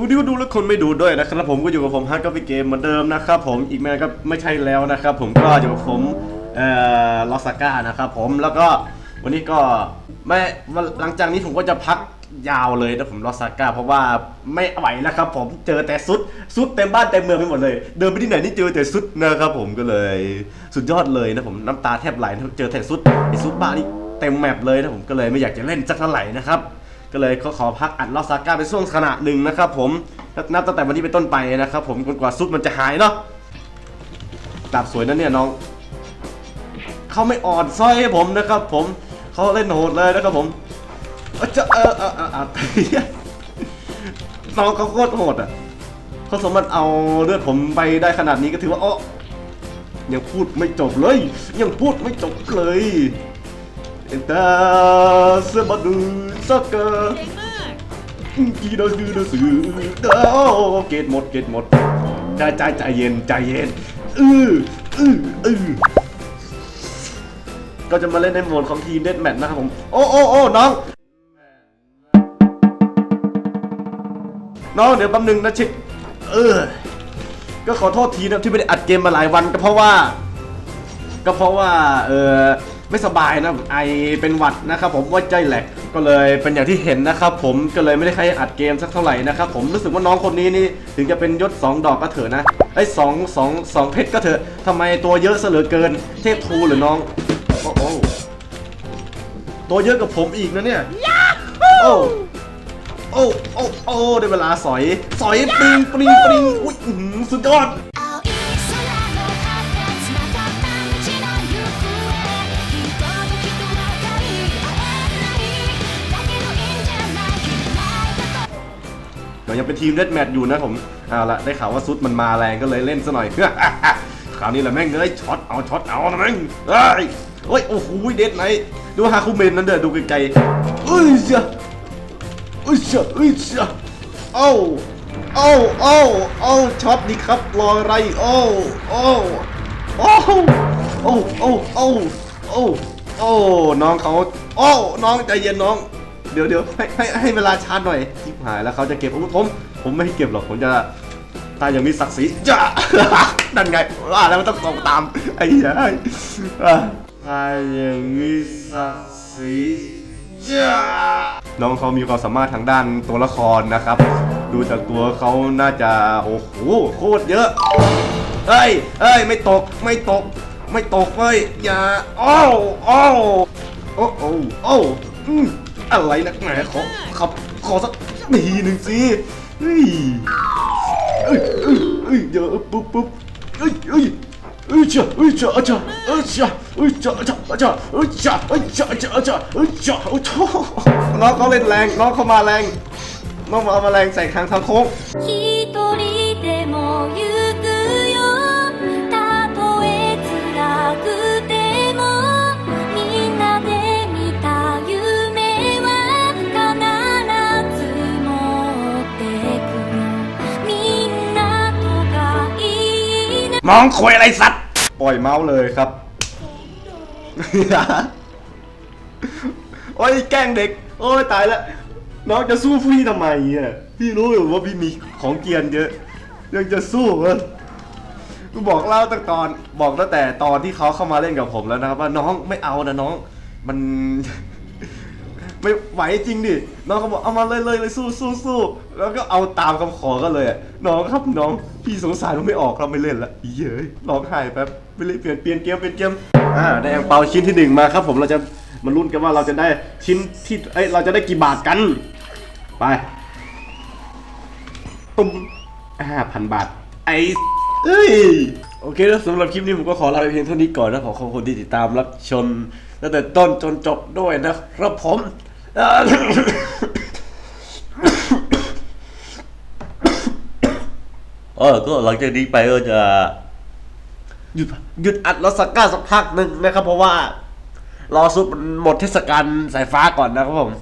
วัสดีคนดูและคนไม่ดูด้วยนะครับผมก็อยู่กับผมฮัทก็พี่เกมเหมือนเดิมนะครับผมอีกแม่ก็ไม่ใช่แล้วนะครับผมก็อยู่กับผมเอ่อลอสก้านะครับผมแล้วก็วันนี้ก็ไม่หลังจากนี้ผมก็จะพักยาวเลยนะผมลอสก้าเพราะว่าไม่ไหวแล้วครับผมเจอแต่ซุดซุดเต็มบ้านเต็มเมืองไปหมดเลย เดินไปที่ไหนนี่เจอแต่ซุดนะครับผมก็เลยสุดยอดเลยนะผมน้ำตาแทบไหลเจอแต่ซุดไอ้ซุดบ้านี่เต็มแมปเลยนะผมก็เลยไม่อยากจะเล่นสักเท่าไหร่นะครับ ก็เลยก็ขอพักอัดลอสก้าไปช่วงขณะหนึ่งนะครับผมนับตั้งแต่วันนี้เป็นต้นไปนะครับผมจนกว่าซุปมันจะหายเนาะดาบสวยนะเนี่ยน้องเขาไม่อ่อนสร้อยให้ผมนะครับ ผมเขาเล่นโหดเลยนะครับผมเออจะเออเออเออเออน้องเขาโคตรโหดอะเขาสามารถเอาเลือดผมไปได้ขนาดนี้ก็ถือว่าอ๋อยังพูดไม่จบเลย ยังพูดไม่จบเลย เอ็นตาเซบัดูสักเกอร์เจ๋งมากกีดาดูดาสือโอ้เกตหมดเกตหมดใจใจใจเย็นใจเย็นอืออืออือก็จะมาเล่นในโหมดของทีมเดดแมทนะครับผม โอ้โอ้โอ้น้อง น้องเดี๋ยวแป๊บนึงนะชิเออ ก็ขอโทษทีนะที่ไม่ได้อัดเกมมาหลายวันก็เพราะว่า ก็เพราะว่า เออ ไม่สบายนะไอเป็นหวัดนะครับผมว่าใจแหลกก็เลยเป็นอย่างที่เห็นนะครับผมก็เลยไม่ได้ใครอัดเกมสักเท่าไหร่นะครับผมรู้สึกว่าน้องคนนี้นี่ถึงจะเป็นยศ 2 ดอกก็เถอะนะไอ้สองสองสองเพชรก็เถอะทำไมตัวเยอะเสยเหลือเกิน เทพทูหรือน้องโอ้โอ้ตัวเยอะกับผมอีกนะเนี่ยโอ้โอ้โอ้โอ้ได้เวลาสอย สอยปริงปริงปริงอุ้ยอื้อหือสุดยอด ยังเป็นทีมเดดแมทอยู่นะผมเอาละได้ข่าวว่าซุดมันมาแรงก็เลยเล่นซะหน่อยคราวนี้แหละแม่งเลยช็อตเอาช็อตเอานะแม่งเฮ้ยเฮ้ยโอ้โหเด็ดไหนดูฮาคุเมนนั่นเด้อดูไกลๆเอ้ยเสียเอ้ยเสียเอ้ยเสียเอ้าเอ้าเอ้าเอ้าช็อตนี่ครับรออะไรเอ้าเอ้าเอ้าเอ้าเอ้าเอ้าเอ้าน้องเขาเอ้าน้องใจเย็นน้อง ดี๋ยวเดี๋ยวให้ให้ให้เวลาชาร์จหน่อยทิบหายแล้วเขาจะเก็บอาวุธผม ผมไม่ให้เก็บหรอก ผมจะถ้ายังมีศักดิ์ศรีจ้านั่นไงว่าแล้วมันต้องตรงตาม ไอ้เหี้ยอ่ายังมีศักดิ์ศรีจ้าน้องเขามีความสามารถทางด้านตัวละครนะครับ ดูจากตัวเขาน่าจะโอ้โหโคตรเยอะเอ้ยเอ้ย ไม่ตก ไม่ตก ไม่ตกเว้ย อย่าอ้าวอ้าวโอ้โอ้โอ้อืม อะไรนักหนาขอขับขอสักทีหนึ่งสิเฮ้ยเอ้ยเอ้ยเอ้ยเดี๋ยวปุ๊บปุ๊บเอ้ยเอ้ยเอ้ยจ้าเอ้ยจ้าจ้าเอ้ยจ้าเอ้ยจ้าจ้าจ้าเอ้ยจ้าเอ้ยจ้าจ้าจ้าเอ้ยจ้าโอ้โหน้องเขาเล่นแรงน้องเขามาแรงน้องมาเอามาแรงใส่คางทางโค้ง มองควยอะไรสัตว์ปล่อยเมาส์เลยครับ โอ้ยแกล้งเด็ก โอ้ยตายแล้วน้องจะสู้พี่ทำไมอะพี่รู้อยู่ว่าพี่มีของเกรียนเยอะ ยังจะสู้เหรอกูบอกเล่าตั้งตอนบอกตั้งแต่ตอนที่เขาเข้ามาเล่นกับผมแล้วนะครับ ว่าน้องไม่เอานะน้อง มัน ไม่ไหวจริงดิน้องเขาบอกเอามาเลยเลยเลยสู้สู้สู้แล้วก็เอาตามคำขอกันเลยอะน้องครับน้องพี่สงสารมันไม่ออกเราไม่เล่นละเย้ยร้องไห้แป๊บไม่เล่นเปลี่ยนเปลี่ยนเกมเปลี่ยนเกมอ่าได้อังเปาชิ้นที่หนึ่งมาครับ ผมเราจะมาลุ้นกันว่าเราจะได้ชิ้นที่เอ้ยเราจะได้กี่บาทกันไปตุ้มห้าพันบาทไอ้เอ้ยโอเคแล้วสำหรับคลิปนี้ผมก็ขอลาไปเพียงเท่านี้ก่อนนะขอขอบคุณที่ติดตามรับชมตั้งแต่ต้นจนจบด้วยนะครับผม เออก็หลังจากนี้ไปก็จะ หยุดหยุดอัดลอสก้าสักพักหนึ่งนะครับ เพราะว่า รอซุปมันหมดเทศกาลสายฟ้าก่อนนะครับผม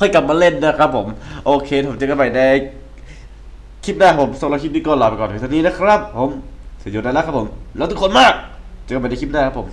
ค่อยกลับมาเล่นนะครับผม โอเคผมเจอกันใหม่ในคลิปหน้าผมสำหรับคลิปนี้ก็ลาไปก่อนเพียงเท่านี้นะครับ ผมสียอด้แล้วครับผม แล้วทุกคนมาก เจอกันใหม่ในคลิปหน้าครับผม